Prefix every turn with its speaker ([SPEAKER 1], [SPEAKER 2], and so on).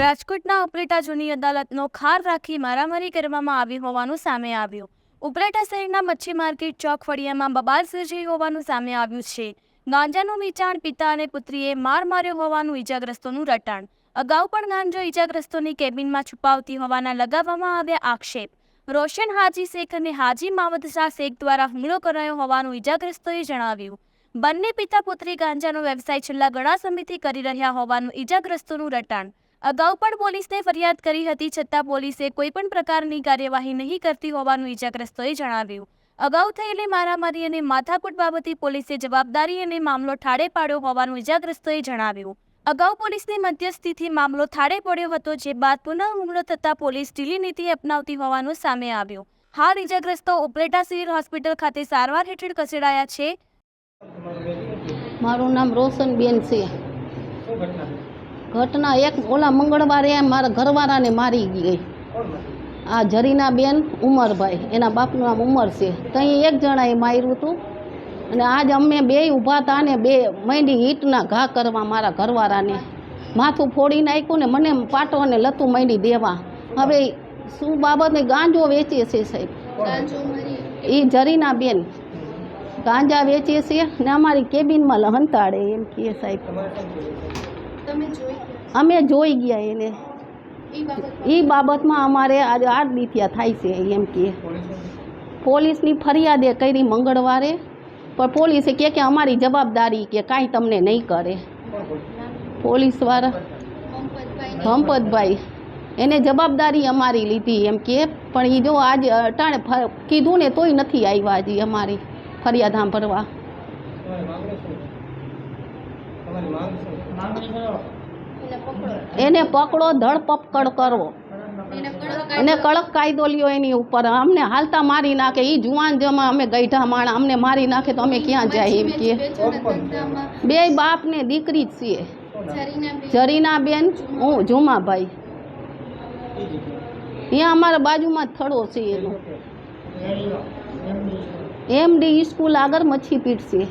[SPEAKER 1] રાજકોટના ઉપલેટા જૂની અદાલતનો ખાર રાખી મારામારી કરવામાં આવી હોવાનું સામે આવ્યું. ઉપલેટા શહેરના મચ્છી માર્કેટ ચોક ફળિયામાં બબાલ સર્જાઈ હોવાનું સામે આવ્યું છે. ગાંજાનું વેચાણ પિતા અને પુત્રીએ માર માર્યો હોવાનું ઈજાગ્રસ્તોનું રટાણ. અગાઉ પણ ગાંજો ઈજાગ્રસ્તોની કેબિનમાં છુપાવતી હોવાના લગાવવામાં આવ્યા આક્ષેપ. રોશન હાજી શેખ અને હાજી માવદ શાહ શેખ દ્વારા હુમલો કરાયો હોવાનું ઈજાગ્રસ્તોએ જણાવ્યું. બંને પિતા પુત્રી ગાંજાનો વ્યવસાય છેલ્લા ઘણા સમયથી કરી રહ્યા હોવાનું ઈજાગ્રસ્તોનું રટાણ. અગાઉ પણ પોલીસને ફરિયાદ કરી હતી, છતાં પોલીસે કોઈ પણ પ્રકારની કાર્યવાહી નહીં કરતી હોવાનું ઈજાગ્રસ્તોએ જણાવ્યું. અગાઉ થયેલી મારામારી અને માથાકૂટ બાબતે પોલીસે જવાબદારી અને મામલો ઠાડે પાડ્યો હોવાનું ઈજાગ્રસ્તોએ જણાવ્યું. અગાઉ પોલીસની મધ્યસ્થિતિથી મામલો થાળે પડ્યો હતો, જે બાદ પુનઃ હુમલો થતાં પોલીસ ઢીલી નીતિ અપનાવતી હોવાનું સામે આવ્યું. હાલ ઈજાગ્રસ્તો ઉપલેટા સિવિલ હોસ્પિટલ ખાતે સારવાર હેઠળ ખસેડાયા છે.
[SPEAKER 2] મારું નામ રોશનબેન છે. ઘટના એક ઓલા મંગળવારે મારા ઘરવાળાને મારી ગઈ. આ જરીના બેન ઉમરભાઈ એના બાપનું નામ ઉમર છે. ત્યાં એક જણાએ માર્યું હતું. અને આજ અમે બે ઊભા હતા ને બે માંડી ઈંટના ઘા કરવા મારા ઘરવાળાને. માથું ફોડી નાખ્યું ને મને પાટો અને લતું માંડી દેવા. હવે શું બાબતને ગાંજો વેચીએ છે સાહેબ? એ જરીના બેન. ગાંજા વેચીએ છીએ ને અમારી કેબિનમાં લહંતાડે એમ કહે સાહેબ. અમે જોઈ ગયા. એને. એ બાબતમાં? અમારે આજે આઠ દીથિયા થાય છે એમ કે. પોલીસની ફરિયાદે કરી મંગળવારે પણ પોલીસે કહે કે અમારી જવાબદારી કે કાંઈ તમને નહીં કરે. પોલીસવાળા? હંપતભાઈ એને જવાબદારી અમારી લીધી એમ કે પણ એ જો આજે અટાણે કીધું ને તોય નથી આવ્યા હજી અમારી ફરિયાદ સાંભળવા. એને પકડો. ધરપકડ કરો. એને કડક કાયદો લ્યો એની ઉપર. અમને હાલતા મારી નાખે. એ જુવાન જમા અમે ગઈઢા માણા. અમને મારી નાખે તો અમે ક્યાં જાય એમ કે. બે બાપ ને દીકરી જ છીએ. જરીના બેન હું જુમાભાઈ. ત્યાં અમારા બાજુમાં થડો છે એનો. એમડી સ્કૂલ આગળ મચ્છી પીટ છે